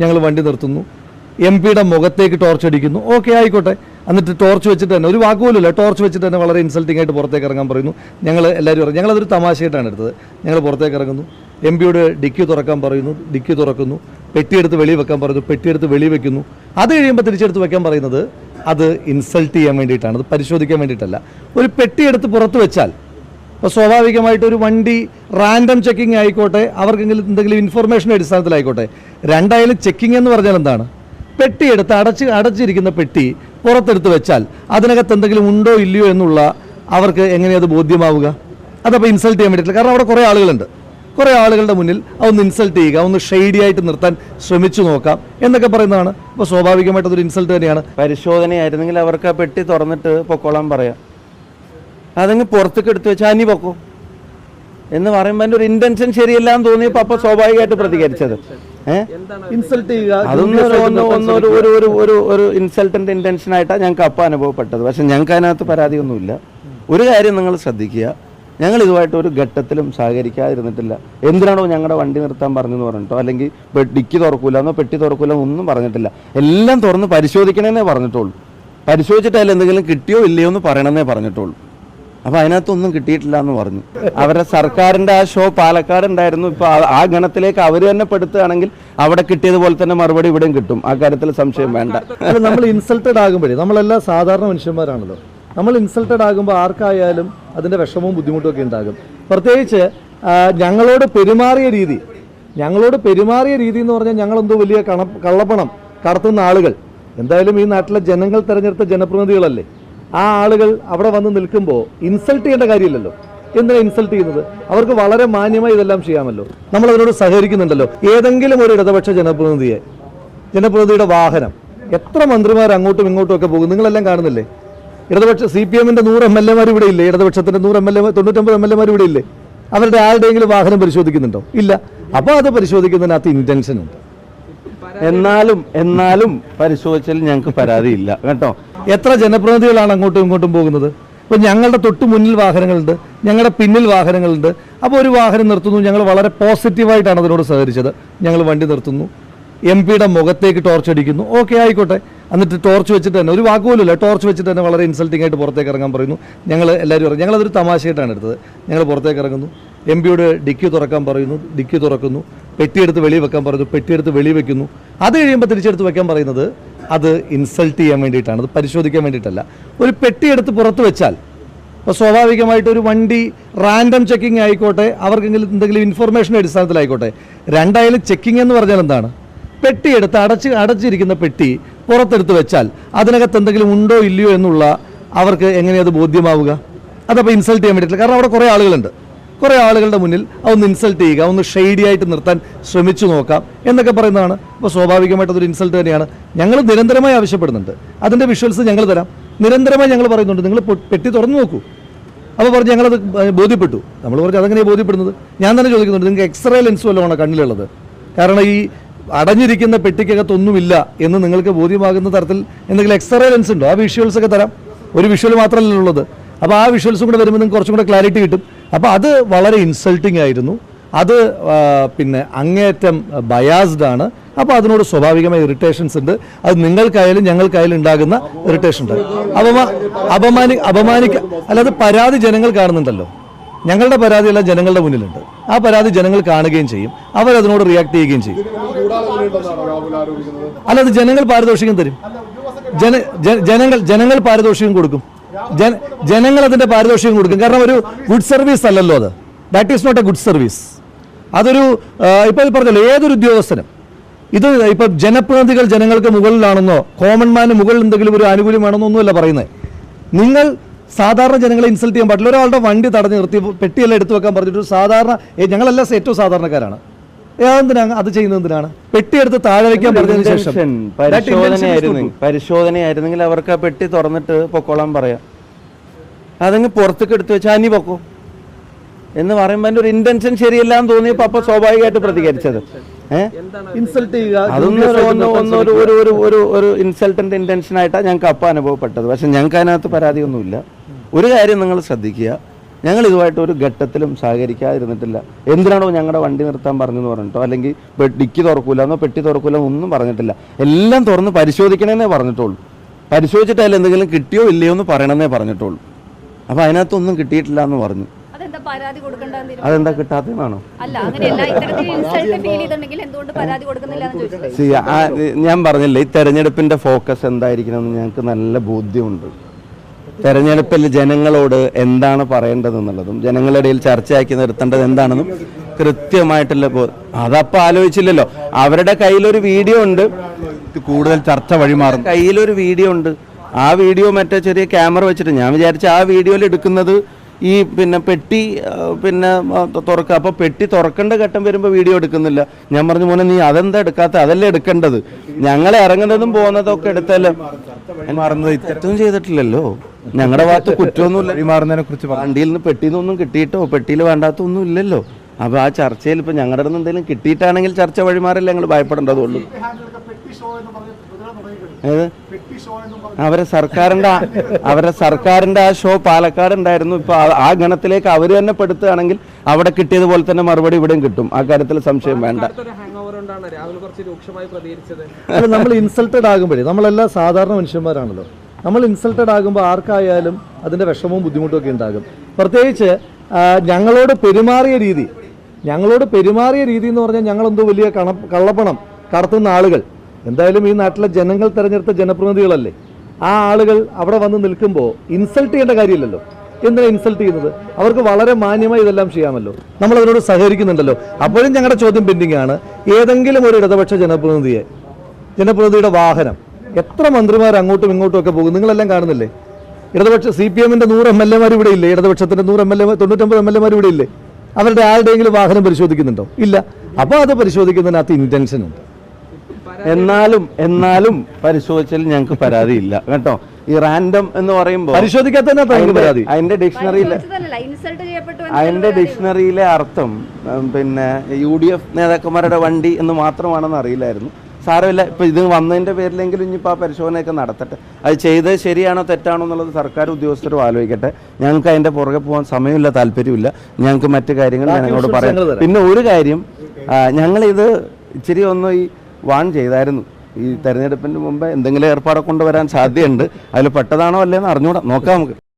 ഞങ്ങൾ വണ്ടി നിർത്തുന്നു. എം പിയുടെ മുഖത്തേക്ക് ടോർച്ച് അടിക്കുന്നു. ഓക്കെ ആയിക്കോട്ടെ. എന്നിട്ട് ടോർച്ച് വെച്ചിട്ട് തന്നെ ഒരു വാക്കുപോലുമില്ല. ടോർച്ച് വെച്ചിട്ട് തന്നെ വളരെ ഇൻസൾട്ടിംഗ് ആയിട്ട് പുറത്തേക്ക് ഇറങ്ങാൻ പറയുന്നു. ഞങ്ങൾ എല്ലാവരും പറയും ഞങ്ങളതൊരു തമാശയായിട്ടാണ് എടുത്തത്. ഞങ്ങൾ പുറത്തേക്ക് ഇറങ്ങുന്നു. എം പിയോട് ഡിക്കി തുറക്കാൻ പറയുന്നു. ഡിക്കി തുറക്കുന്നു. പെട്ടിയെടുത്ത് വെളി വെക്കാൻ പറയുന്നു. പെട്ടിയെടുത്ത് വെളി വെക്കുന്നു. അത് കഴിയുമ്പോൾ തിരിച്ചെടുത്ത് വെക്കാൻ പറയുന്നത് അത് ഇൻസൾട്ട് ചെയ്യാൻ വേണ്ടിയിട്ടാണ്. അത് പരിശോധിക്കാൻ വേണ്ടിയിട്ടല്ല. ഒരു പെട്ടിയെടുത്ത് പുറത്ത് വെച്ചാൽ അപ്പോൾ സ്വാഭാവികമായിട്ട് ഒരു വണ്ടി റാൻഡം ചെക്കിംഗ് ആയിക്കോട്ടെ അവർക്കെങ്കിലും എന്തെങ്കിലും ഇൻഫർമേഷൻ അടിസ്ഥാനത്തിലായിക്കോട്ടെ. രണ്ടായാലും ചെക്കിംഗ് എന്ന് പറഞ്ഞാൽ എന്താണ്? പെട്ടി എടുത്ത് അടച്ച് അടച്ചിരിക്കുന്ന പെട്ടി പുറത്തെടുത്ത് വെച്ചാൽ അതിനകത്ത് എന്തെങ്കിലും ഉണ്ടോ ഇല്ലയോ എന്നുള്ള അവർക്ക് എങ്ങനെയത് ബോധ്യമാവുക? അതപ്പോൾ ഇൻസൾട്ട് ചെയ്യാൻ വേണ്ടിയിട്ടില്ല കാരണം അവിടെ കുറേ ആളുകളുണ്ട്. കുറേ ആളുകളുടെ മുന്നിൽ അതൊന്ന് ഇൻസൾട്ട് ചെയ്യുക ഒന്ന് ഷെയ്ഡി ആയിട്ട് നിർത്താൻ ശ്രമിച്ചു നോക്കാം എന്നൊക്കെ പറയുന്നതാണ്. അപ്പോൾ സ്വാഭാവികമായിട്ട് അതൊരു ഇൻസൾട്ട് തന്നെയാണ്. പരിശോധനയായിരുന്നെങ്കിൽ അവർക്ക് ആ പെട്ടി തുറന്നിട്ട് പൊക്കോളാൻ പറയാം. അതങ്ങ് പുറത്തേക്ക് എടുത്തു വെച്ചാൽ അനി പൊക്കോ? എന്ന് പറയുമ്പോൾ എന്റെ ഒരു ഇന്റൻഷൻ ശരിയല്ല എന്ന് തോന്നിയപ്പോൾ അപ്പൊ സ്വാഭാവികമായിട്ട് പ്രതികരിച്ചത്. ഇൻസൾട്ട് അതൊന്നും ഒരു- ഒന്ന് ഒരു ഒരു ഒരു ഞങ്ങൾക്ക് അപ്പം അനുഭവപ്പെട്ടത്. പക്ഷെ ഞങ്ങൾക്ക് അതിനകത്ത് പരാതിയൊന്നുമില്ല. ഒരു കാര്യം നിങ്ങൾ ശ്രദ്ധിക്കുക. ഞങ്ങൾ ഇതുമായിട്ട് ഒരു ഘട്ടത്തിലും സഹകരിക്കാതിരുന്നിട്ടില്ല. എന്തിനാണോ ഞങ്ങളുടെ വണ്ടി നിർത്താൻ പറഞ്ഞെന്ന് പറഞ്ഞിട്ടോ അല്ലെങ്കിൽ ഡിക്കി തുറക്കൂല എന്നോ പെട്ടി തുറക്കൂല ഒന്നും പറഞ്ഞിട്ടില്ല. എല്ലാം തുറന്ന് പരിശോധിക്കണമെന്നേ പറഞ്ഞിട്ടുള്ളൂ. പരിശോധിച്ചിട്ട് അതിൽ എന്തെങ്കിലും കിട്ടിയോ ഇല്ലയോ എന്ന് പറയണമെന്നേ പറഞ്ഞിട്ടുള്ളൂ. അപ്പൊ അതിനകത്തൊന്നും കിട്ടിയിട്ടില്ല എന്ന് പറഞ്ഞു. അവരുടെ സർക്കാരിന്റെ ആ ഷോ പാലക്കാട് ഉണ്ടായിരുന്നു. ഇപ്പൊ ആ- ഗണത്തിലേക്ക് അവർ തന്നെ പെടുത്തുകയാണെങ്കിൽ അവിടെ കിട്ടിയതുപോലെ തന്നെ മറുപടി ഇവിടെയും കിട്ടും. ആ കാര്യത്തിൽ സംശയം വേണ്ട. നമ്മൾ ഇൻസൾട്ടഡ് ആകുമ്പോഴേ നമ്മളെല്ലാം സാധാരണ മനുഷ്യന്മാരാണല്ലോ. നമ്മൾ ഇൻസൾട്ടഡ് ആകുമ്പോൾ ആർക്കായാലും അതിന്റെ വിഷമവും ബുദ്ധിമുട്ടും ഒക്കെ ഉണ്ടാകും. പ്രത്യേകിച്ച് ഞങ്ങളോട് പെരുമാറിയ രീതി ഞങ്ങളോട് പെരുമാറിയ രീതി എന്ന് പറഞ്ഞാൽ ഞങ്ങളെന്തോ വലിയ കള്ളപ്പണം കടത്തുന്ന ആളുകൾ. എന്തായാലും ഈ നാട്ടിലെ ജനങ്ങൾ തെരഞ്ഞെടുത്ത ജനപ്രതിനിധികളല്ലേ? ആ ആളുകൾ അവിടെ വന്ന് നിൽക്കുമ്പോൾ ഇൻസൾട്ട് ചെയ്യേണ്ട കാര്യമില്ലല്ലോ. എന്തിനാ ഇൻസൾട്ട് ചെയ്യുന്നത്? അവർക്ക് വളരെ മാന്യമായി ഇതെല്ലാം ചെയ്യാമല്ലോ. നമ്മൾ അതിനോട് സഹകരിക്കുന്നുണ്ടല്ലോ. ഏതെങ്കിലും ഒരു ഇടതുപക്ഷ ജനപ്രതിനിധിയെ ജനപ്രതിനിധിയുടെ വാഹനം എത്ര മന്ത്രിമാർ അങ്ങോട്ടും ഇങ്ങോട്ടും ഒക്കെ പോകും? നിങ്ങളെല്ലാം കാണുന്നില്ലേ? ഇടതുപക്ഷ സി പി എമ്മിന്റെ നൂറ് എം എൽ എമാർ ഇവിടെ ഇല്ലേ? ഇടതുപക്ഷത്തിന്റെ നൂറ് എം എൽ എ തൊണ്ണൂറ്റൊമ്പത് എം എൽ എമാർ ഇവിടെ ഇല്ലേ? അവരുടെ ആരുടെയെങ്കിലും വാഹനം പരിശോധിക്കുന്നുണ്ടോ? ഇല്ല. അപ്പോൾ അത് പരിശോധിക്കുന്നതിനകത്ത് ഇന്റൻഷൻ ഉണ്ട്. എന്നാലും എന്നാലും പരിശോധിച്ചാൽ ഞങ്ങൾക്ക് പരാതിയില്ല കേട്ടോ? എത്ര ജനപ്രതിനിധികളാണ് അങ്ങോട്ടും ഇങ്ങോട്ടും പോകുന്നത്? ഇപ്പൊ ഞങ്ങളുടെ തൊട്ട് മുന്നിൽ വാഹനങ്ങളുണ്ട് ഞങ്ങളുടെ പിന്നിൽ വാഹനങ്ങളുണ്ട്. അപ്പോൾ ഒരു വാഹനം നിർത്തുന്നു ഞങ്ങൾ വളരെ പോസിറ്റീവായിട്ടാണ് അതിനോട് സഹകരിച്ചത്. ഞങ്ങൾ വണ്ടി നിർത്തുന്നു എം പിയുടെ മുഖത്തേക്ക് ടോർച്ച് അടിക്കുന്നു. ഓക്കെ ആയിക്കോട്ടെ. എന്നിട്ട് ടോർച്ച് വെച്ചിട്ട് തന്നെ ഒരു വാക്കുപോലുമില്ല ടോർച്ച് വെച്ചിട്ട് തന്നെ വളരെ ഇൻസൾട്ടിംഗ് ആയിട്ട് പുറത്തേക്ക് ഇറങ്ങാൻ പറയുന്നു. ഞങ്ങൾ എല്ലാവരും പറയും ഞങ്ങളതൊരു തമാശയായിട്ടാണ് എടുത്തത്. ഞങ്ങൾ പുറത്തേക്ക് ഇറങ്ങുന്നു. എം പിയോട് ഡിക്കി തുറക്കാൻ പറയുന്നു ഡിക്കി തുറക്കുന്നു. പെട്ടിയെടുത്ത് വെളി വെക്കാൻ പറഞ്ഞു പെട്ടിയെടുത്ത് വെളി വെക്കുന്നു. അത് കഴിയുമ്പോൾ തിരിച്ചെടുത്ത് വെക്കാൻ പറയുന്നത് അത് ഇൻസൾട്ട് ചെയ്യാൻ വേണ്ടിയിട്ടാണ് അത് പരിശോധിക്കാൻ വേണ്ടിയിട്ടല്ല. ഒരു പെട്ടിയെടുത്ത് പുറത്ത് വെച്ചാൽ അപ്പോൾ സ്വാഭാവികമായിട്ട് ഒരു വണ്ടി റാൻഡം ചെക്കിംഗ് ആയിക്കോട്ടെ അവർക്കെങ്കിലും എന്തെങ്കിലും ഇൻഫർമേഷൻ അടിസ്ഥാനത്തിലായിക്കോട്ടെ രണ്ടായാലും ചെക്കിംഗ് എന്ന് പറഞ്ഞാൽ എന്താണ്? പെട്ടിയെടുത്ത് അടച്ച് അടച്ചിരിക്കുന്ന പെട്ടി പുറത്തെടുത്ത് വെച്ചാൽ അതിനകത്ത് എന്തെങ്കിലും ഉണ്ടോ ഇല്ലയോ എന്നുള്ള അവർക്ക് എങ്ങനെയത് ബോധ്യമാവുക? അതപ്പോൾ ഇൻസൾട്ട് ചെയ്യാൻ വേണ്ടിയിട്ടില്ല. കാരണം അവിടെ കുറേ ആളുകളുണ്ട്. കുറേ ആളുകളുടെ മുന്നിൽ അതൊന്ന് ഇൻസൾട്ട് ചെയ്യുക ഒന്ന് ഷെയ്ഡി ആയിട്ട് നിർത്താൻ ശ്രമിച്ചു നോക്കാം എന്നൊക്കെ പറയുന്നതാണ്. അപ്പോൾ സ്വാഭാവികമായിട്ടതൊരു ഇൻസൾട്ട് തന്നെയാണ്. ഞങ്ങൾ നിരന്തരമായി ആവശ്യപ്പെടുന്നുണ്ട്. അതിന്റെ വിഷ്വൽസ് ഞങ്ങൾ തരാം. നിരന്തരമായി ഞങ്ങൾ പറയുന്നുണ്ട് നിങ്ങൾ പെട്ടി തുറന്നു നോക്കൂ. അപ്പോൾ പറഞ്ഞ് ഞങ്ങളത് ബോധ്യപ്പെട്ടു. നമ്മൾ പറഞ്ഞു അതെങ്ങനെയാണ് ബോധ്യപ്പെടുന്നത്? ഞാൻ തന്നെ ചോദിക്കുന്നുണ്ട് നിങ്ങൾക്ക് എക്സ്റേ ലെൻസ് വല്ലതുമാണോ കണ്ണിലുള്ളത്? കാരണം ഈ അടഞ്ഞിരിക്കുന്ന പെട്ടിക്കകത്തൊന്നുമില്ല എന്ന് നിങ്ങൾക്ക് ബോധ്യമാകുന്ന തരത്തിൽ എന്തെങ്കിലും എക്സ്റേ ലെൻസ് ഉണ്ടോ? ആ വിഷ്വൽസ് ഒക്കെ തരാം. ഒരു വിഷ്വൽ മാത്രമല്ല ഉള്ളത്. അപ്പോൾ ആ വിഷ്വൽസും കൂടെ വരുമ്പോൾ നിങ്ങൾക്ക് കുറച്ചും കൂടെ ക്ലാരിറ്റി കിട്ടും. അപ്പോൾ അത് വളരെ ഇൻസൾട്ടിംഗ് ആയിരുന്നു. അത് പിന്നെ അങ്ങേയറ്റം ബയാസ്ഡ് ആണ്. അപ്പോൾ അതിനോട് സ്വാഭാവികമായ ഇറിറ്റേഷൻസ് ഉണ്ട്. അത് നിങ്ങൾക്കായാലും ഞങ്ങൾക്കായാലും ഉണ്ടാകുന്ന ഇറിറ്റേഷൻ ഉണ്ട്. അപമാ അപമാനി അപമാനിക്ക അല്ലാതെ പരാതി ജനങ്ങൾ കാണുന്നുണ്ടല്ലോ. ഞങ്ങളുടെ പരാതിയെല്ലാം ജനങ്ങളുടെ മുന്നിലുണ്ട്. ആ പരാതി ജനങ്ങൾ കാണുകയും ചെയ്യും. അവരതിനോട് റിയാക്ട് ചെയ്യുകയും ചെയ്യും. അല്ലാതെ ജനങ്ങൾ പാരിതോഷികം തരും. ജന ജനങ്ങൾ ജനങ്ങൾ പാരിതോഷികം കൊടുക്കും. ജനങ്ങൾ അതിന്റെ പാരിതോഷികം കൊടുക്കും. കാരണം ഒരു ഗുഡ് സർവീസ് അല്ലല്ലോ അത്. That is not a good service അതൊരു ഇപ്പോൾ പറഞ്ഞല്ലോ ഏതൊരു ഉദ്യോഗസ്ഥനും. ഇത് ഇപ്പൊ ജനപ്രതിനിധികൾ ജനങ്ങൾക്ക് മുകളിലാണെന്നോ കോമൺ മാന് മുകളിൽ എന്തെങ്കിലും ഒരു ആനുകൂല്യം വേണമെന്നോ ഒന്നുമല്ല പറയുന്നത് നിങ്ങൾ സാധാരണ ജനങ്ങളെ ഇൻസൾട്ട് ചെയ്യാൻ പാടില്ല. ഒരാളുടെ വണ്ടി തടഞ്ഞു നിർത്തി പെട്ടിയെല്ലാം എടുത്തു വെക്കാൻ പറഞ്ഞിട്ട് സാധാരണ ഞങ്ങളെല്ലാം ഏറ്റവും സാധാരണക്കാരാണ്. ഏ, അതെന്തിനാണ് അത് ചെയ്യുന്നത് എന്തിനാണ്? പെട്ടിയെടുത്ത് താഴെ വയ്ക്കാൻ പറഞ്ഞതിന് ശേഷം. പരിശോധനയായിരുന്നു. പരിശോധനയായിരുന്നെങ്കിൽ അവർക്ക് ആ പെട്ടി തുറന്നിട്ട് പൊക്കോളാൻ പറയാം. അതങ്ങ് പുറത്തേക്ക് എടുത്തു വെച്ചാൽ അനി പൊക്കോ? എന്ന് പറയുമ്പോൾ എന്റെ ഒരു ഇന്റൻഷൻ ശരിയല്ല എന്ന് തോന്നിയപ്പോൾ അപ്പൊ സ്വാഭാവികമായിട്ട് പ്രതികരിച്ചത്. ഇൻസൾട്ട് ഒരു ഇൻസൾട്ടന്റ് ഇന്റൻഷൻ ആയിട്ടാണ് ഞങ്ങൾക്ക് അപ്പം അനുഭവപ്പെട്ടത്. പക്ഷെ ഞങ്ങൾക്ക് അതിനകത്ത് പരാതിയൊന്നുമില്ല. ഒരു കാര്യം നിങ്ങൾ ശ്രദ്ധിക്കുക. ഞങ്ങൾ ഇതുമായിട്ട് ഒരു ഘട്ടത്തിലും സഹകരിക്കാതിരുന്നിട്ടില്ല. എന്തിനാണോ ഞങ്ങളുടെ വണ്ടി നിർത്താൻ പറഞ്ഞെന്ന് പറഞ്ഞിട്ടോ അല്ലെങ്കിൽ ഡിക്കി തുറക്കൂല എന്നോ പെട്ടി തുറക്കൂല ഒന്നും പറഞ്ഞിട്ടില്ല. എല്ലാം തുറന്ന് പരിശോധിക്കണമെന്നേ പറഞ്ഞിട്ടുള്ളൂ. പരിശോധിച്ചിട്ട് അതിൽ എന്തെങ്കിലും കിട്ടിയോ ഇല്ലയോ എന്ന് പറയണമെന്നേ പറഞ്ഞിട്ടുള്ളൂ. അപ്പോൾ അതിനകത്തൊന്നും കിട്ടിയിട്ടില്ല എന്ന് പറഞ്ഞു അതെന്താ കിട്ടാത്തതാണോ എന്ന് ഞാൻ പറഞ്ഞില്ലേ ഈ തെരഞ്ഞെടുപ്പിന്റെ ഫോക്കസ് എന്തായിരിക്കണം എന്ന് ഞങ്ങൾക്ക് നല്ല ബോധ്യമുണ്ട്. തെരഞ്ഞെടുപ്പിൽ ജനങ്ങളോട് എന്താണ് പറയേണ്ടതെന്നുള്ളതും ജനങ്ങളുടെ ഇടയിൽ ചർച്ചയാക്കി നിർത്തേണ്ടത് എന്താണെന്നും കൃത്യമായിട്ടുള്ള ബോധം അതപ്പോൾ ആലോചിച്ചില്ലല്ലോ. അവരുടെ കയ്യിലൊരു വീഡിയോ ഉണ്ട്. കൂടുതൽ ചർച്ച വഴിമാറും കയ്യിലൊരു വീഡിയോ ഉണ്ട്. ആ വീഡിയോ മറ്റേ ചെറിയ ക്യാമറ വെച്ചിട്ട് ഞാൻ വിചാരിച്ച ആ വീഡിയോയിൽ എടുക്കുന്നത് ഈ പിന്നെ പെട്ടി പിന്നെ തുറക്കുക അപ്പോൾ പെട്ടി തുറക്കേണ്ട ഘട്ടം വരുമ്പോൾ വീഡിയോ എടുക്കുന്നില്ല. ഞാൻ പറഞ്ഞു മോനെ നീ അതെന്താ എടുക്കാത്ത? അതല്ലേ എടുക്കേണ്ടത്. ഞങ്ങൾ ഇറങ്ങുന്നതും പോകുന്നതും ഒക്കെ എടുത്തല്ലോ മാറുന്നത് ഇത്തരത്തും ചെയ്തിട്ടില്ലല്ലോ. ഞങ്ങളുടെ ഭാഗത്ത് കുറ്റമൊന്നുമില്ല. വഴിമാറുന്നതിനെ കുറിച്ച് വണ്ടിയിൽ നിന്ന് പെട്ടിയിൽ നിന്നൊന്നും കിട്ടിയിട്ടോ? പെട്ടിയിൽ വേണ്ടാത്തൊന്നും ഇല്ലല്ലോ. അപ്പോൾ ആ ചർച്ചയിൽ ഇപ്പൊ ഞങ്ങളുടെ അടുത്ത് എന്തെങ്കിലും കിട്ടിയിട്ടാണെങ്കിൽ ചർച്ച വഴിമാറില്ല ഞങ്ങൾ ഭയപ്പെടേണ്ടതുള്ളൂ. ഏത്? അവരെ സർക്കാരിന്റെ അവരെ സർക്കാരിന്റെ ആ ഷോ പാലക്കാട് ഉണ്ടായിരുന്നു. ഇപ്പൊ ആ- ഗണത്തിലേക്ക് അവർ തന്നെ പെടുത്തുകയാണെങ്കിൽ അവിടെ കിട്ടിയതുപോലെ തന്നെ മറുപടി ഇവിടെയും കിട്ടും. ആ കാര്യത്തിൽ സംശയം വേണ്ട. അല്ല നമ്മൾ ഇൻസൾട്ടഡ് ആകുമ്പോഴേ നമ്മളെല്ലാം സാധാരണ മനുഷ്യന്മാരാണല്ലോ. നമ്മൾ ഇൻസൾട്ടഡ് ആകുമ്പോൾ ആർക്കായാലും അതിന്റെ വിഷമവും ബുദ്ധിമുട്ടും ഒക്കെ ഉണ്ടാകും. പ്രത്യേകിച്ച് ഞങ്ങളോട് പെരുമാറിയ രീതി ഞങ്ങളോട് പെരുമാറിയ രീതി എന്ന് പറഞ്ഞാൽ ഞങ്ങളെന്തോ വലിയ കണ കള്ളപ്പണം കടത്തുന്ന ആളുകൾ. എന്തായാലും ഈ നാട്ടിലെ ജനങ്ങൾ തെരഞ്ഞെടുത്ത ജനപ്രതിനിധികളല്ലേ? ആ ആളുകൾ അവിടെ വന്ന് നിൽക്കുമ്പോൾ ഇൻസൾട്ട് ചെയ്യേണ്ട കാര്യമില്ലല്ലോ. എന്തിനാ ഇൻസൾട്ട് ചെയ്യുന്നത്? അവർക്ക് വളരെ മാന്യമായി ഇതെല്ലാം ചെയ്യാമല്ലോ. നമ്മൾ അവരോട് സഹകരിക്കുന്നുണ്ടല്ലോ. അപ്പോഴും ഞങ്ങളുടെ ചോദ്യം പെൻഡിംഗ് ആണ്. ഏതെങ്കിലും ഒരു ഇടതുപക്ഷ ജനപ്രതിനിധിയെ ജനപ്രതിനിധിയുടെ വാഹനം എത്ര മന്ത്രിമാർ അങ്ങോട്ടും ഇങ്ങോട്ടും ഒക്കെ പോകും? നിങ്ങളെല്ലാം കാണുന്നില്ലേ? ഇടതുപക്ഷ സി പി എമ്മിന്റെ നൂറ് എം എൽ എമാർ ഇവിടെ ഇല്ലേ? ഇടതുപക്ഷത്തിന്റെ നൂറ് എം എൽ എ തൊണ്ണൂറ്റൊമ്പത് എം എൽ എമാർ ഇവിടെ ഇല്ലേ? അവരുടെ ആരുടെയെങ്കിലും വാഹനം പരിശോധിക്കുന്നുണ്ടോ? ഇല്ല. അപ്പോൾ അത് പരിശോധിക്കുന്നതിനകത്ത് ഇന്റൻഷൻ ഉണ്ട്. എന്നാലും എന്നാലും പരിശോധിച്ചാൽ ഞങ്ങൾക്ക് പരാതിയില്ല. കേട്ടോ? ഈ റാൻഡം എന്ന് പറയുമ്പോൾ പരിശോധിക്കാത്ത പരാതി. അതിന്റെ ഡിക്ഷണറിയിലെ ഇൻസൾട്ട് ചെയ്യപ്പെട്ടു എന്ന് അതിന്റെ ഡിക്ഷണറിയിലെ അർത്ഥം പിന്നെ യു ഡി എഫ് നേതാക്കന്മാരുടെ വണ്ടി എന്ന് മാത്രമാണെന്ന് അറിയില്ലായിരുന്നു. സാരമില്ല ഇപ്പൊ ഇത് വന്നതിന്റെ പേരിലെങ്കിലും ഇനിയിപ്പോൾ ആ പരിശോധനയൊക്കെ നടത്തട്ടെ. അത് ചെയ്തത് ശരിയാണോ തെറ്റാണോ എന്നുള്ളത് സർക്കാർ ഉദ്യോഗസ്ഥരും ആലോചിക്കട്ടെ. ഞങ്ങൾക്ക് അതിന്റെ പുറകെ പോകാൻ സമയമില്ല താല്പര്യമില്ല. ഞങ്ങൾക്ക് മറ്റു കാര്യങ്ങൾ ഞങ്ങളോട് പറയാം. പിന്നെ ഒരു കാര്യം ഞങ്ങളിത് ഇച്ചിരി ഒന്ന് ഈ വാൺ ചെയ്തായിരുന്നു. ഈ തെരഞ്ഞെടുപ്പിന് മുമ്പ് എന്തെങ്കിലും ഏർപ്പാടൊക്കെ കൊണ്ടുവരാൻ സാധ്യതയുണ്ട്. അതിൽ പെട്ടതാണോ അല്ലേന്ന് അറിഞ്ഞൂടാ. നോക്കാം നമുക്ക്.